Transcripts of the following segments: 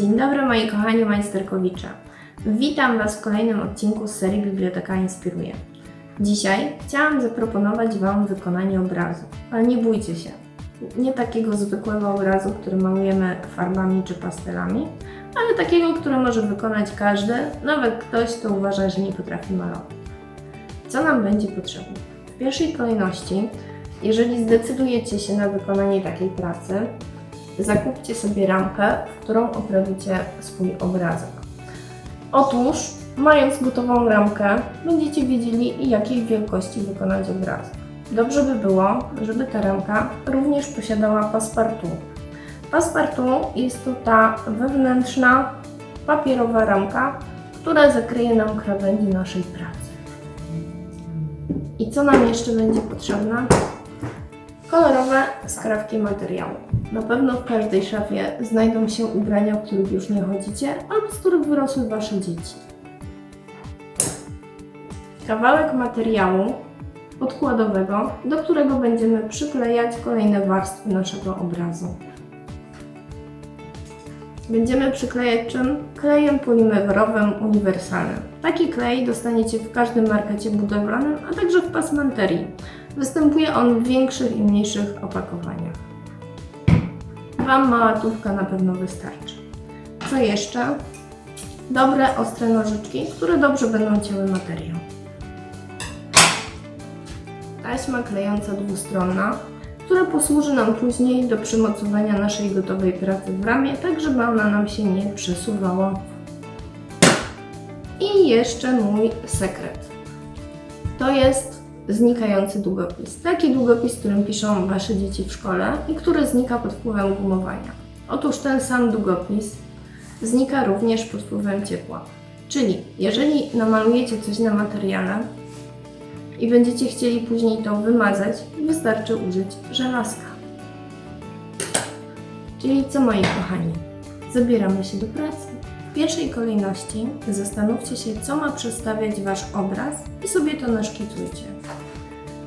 Dzień dobry moi kochani majsterkowicze. Witam Was w kolejnym odcinku z serii Biblioteka Inspiruje. Dzisiaj chciałam zaproponować Wam wykonanie obrazu, ale nie bójcie się. Nie takiego zwykłego obrazu, który malujemy farbami czy pastelami, ale takiego, który może wykonać każdy, nawet ktoś, kto uważa, że nie potrafi malować. Co nam będzie potrzebne? W pierwszej kolejności, jeżeli zdecydujecie się na wykonanie takiej pracy, zakupcie sobie ramkę, w którą oprawicie swój obrazek. Otóż, mając gotową ramkę, będziecie wiedzieli, jakiej wielkości wykonać obrazek. Dobrze by było, żeby ta ramka również posiadała passepartout. Passepartout jest to ta wewnętrzna, papierowa ramka, która zakryje nam krawędzi naszej pracy. I co nam jeszcze będzie potrzebne? Kolorowe skrawki materiału. Na pewno w każdej szafie znajdą się ubrania, w których już nie chodzicie, albo z których wyrosły Wasze dzieci. Kawałek materiału podkładowego, do którego będziemy przyklejać kolejne warstwy naszego obrazu. Będziemy przyklejać czym? Klejem polimerowym uniwersalnym. Taki klej dostaniecie w każdym markecie budowlanym, a także w pasmanterii. Występuje on w większych i mniejszych opakowaniach. Wam mała tówka na pewno wystarczy. Co jeszcze? Dobre, ostre nożyczki, które dobrze będą cięły materiał. Taśma klejąca dwustronna, która posłuży nam później do przymocowania naszej gotowej pracy w ramie, tak żeby ona nam się nie przesuwała. I jeszcze mój sekret. To jest znikający długopis. Taki długopis, którym piszą Wasze dzieci w szkole i który znika pod wpływem gumowania. Otóż ten sam długopis znika również pod wpływem ciepła. Czyli jeżeli namalujecie coś na materiale i będziecie chcieli później to wymazać, wystarczy użyć żelazka. Czyli co moi kochani? Zabieramy się do pracy. W pierwszej kolejności zastanówcie się, co ma przedstawiać Wasz obraz i sobie to naszkicujcie.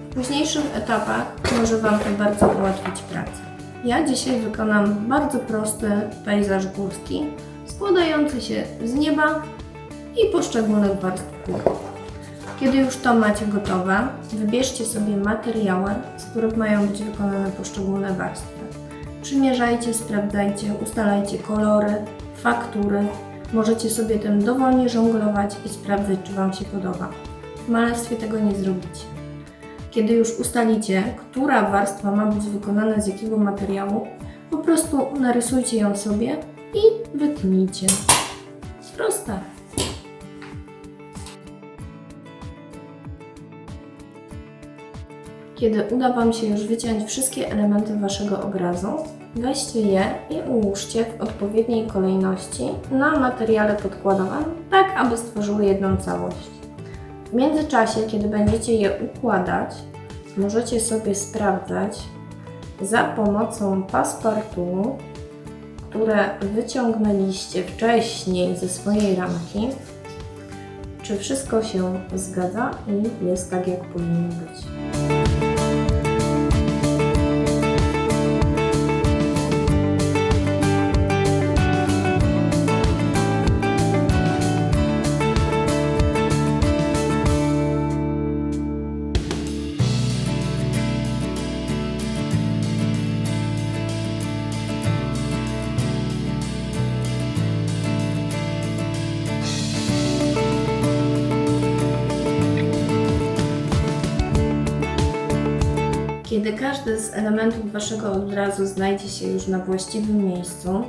W późniejszych etapach może Wam to bardzo ułatwić pracę. Ja dzisiaj wykonam bardzo prosty pejzaż górski, składający się z nieba i poszczególnych warstw gór. Kiedy już to macie gotowe, wybierzcie sobie materiały, z których mają być wykonane poszczególne warstwy. Przymierzajcie, sprawdzajcie, ustalajcie kolory, faktury. Możecie sobie tym dowolnie żonglować i sprawdzać, czy Wam się podoba. W malarstwie tego nie zrobicie. Kiedy już ustalicie, która warstwa ma być wykonana z jakiego materiału, po prostu narysujcie ją sobie i wytnijcie. Proste. Kiedy uda Wam się już wyciąć wszystkie elementy Waszego obrazu, weźcie je i ułóżcie w odpowiedniej kolejności na materiale podkładowym, tak aby stworzyły jedną całość. W międzyczasie, kiedy będziecie je układać, możecie sobie sprawdzać za pomocą passepartout, które wyciągnęliście wcześniej ze swojej ramki, czy wszystko się zgadza i jest tak, jak powinno być. Kiedy każdy z elementów Waszego obrazu znajdzie się już na właściwym miejscu,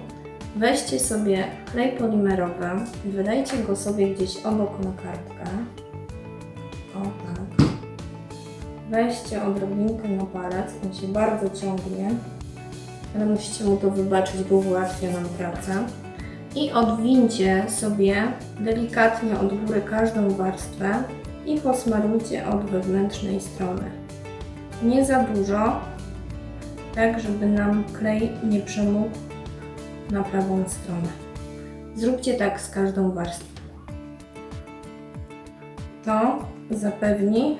weźcie sobie klej polimerowy, wylejcie go sobie gdzieś obok na kartkę. O tak. Weźcie odrobinkę na palec, on się bardzo ciągnie, ale musicie mu to wybaczyć, bo ułatwia nam pracę. I odwincie sobie delikatnie od góry każdą warstwę i posmarujcie od wewnętrznej strony nie za dużo, tak żeby nam klej nie przemógł na prawą stronę. Zróbcie tak z każdą warstwą. To zapewni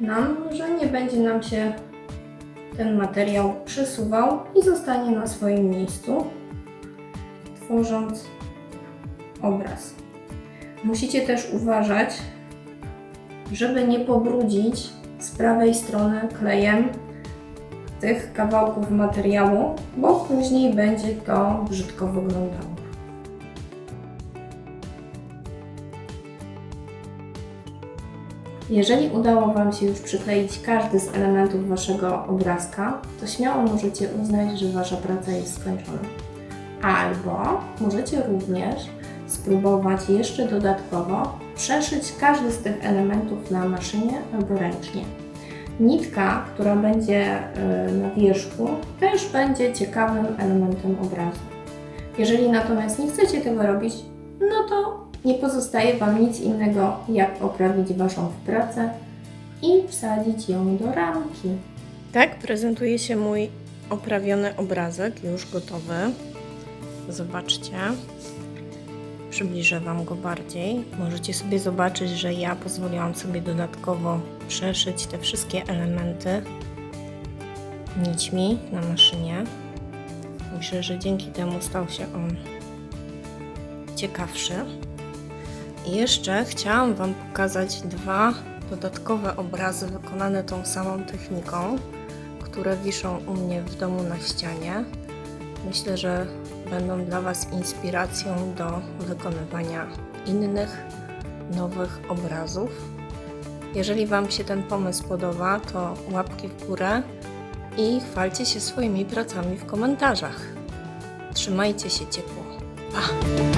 nam, że nie będzie nam się ten materiał przesuwał i zostanie na swoim miejscu. tworząc obraz. Musicie też uważać, żeby nie pobrudzić z prawej strony klejem tych kawałków materiału, bo później będzie to brzydko wyglądało. Jeżeli udało Wam się już przykleić każdy z elementów Waszego obrazka, to śmiało możecie uznać, że Wasza praca jest skończona. Albo możecie również spróbować jeszcze dodatkowo przeszyć każdy z tych elementów na maszynie albo ręcznie. Nitka, która będzie y, na wierzchu, też będzie ciekawym elementem obrazu. Jeżeli natomiast nie chcecie tego robić, no to nie pozostaje Wam nic innego, jak oprawić Waszą pracę i wsadzić ją do ramki. Tak prezentuje się mój oprawiony obrazek, już gotowy. Zobaczcie. Przybliżę Wam go bardziej. Możecie sobie zobaczyć, że ja pozwoliłam sobie dodatkowo przeszyć te wszystkie elementy nićmi na maszynie. Myślę, że dzięki temu stał się on ciekawszy. I jeszcze chciałam Wam pokazać dwa dodatkowe obrazy wykonane tą samą techniką, które wiszą u mnie w domu na ścianie. Myślę, że będą dla Was inspiracją do wykonywania innych, nowych obrazów. Jeżeli Wam się ten pomysł podoba, to łapki w górę i chwalcie się swoimi pracami w komentarzach. Trzymajcie się ciepło. Pa!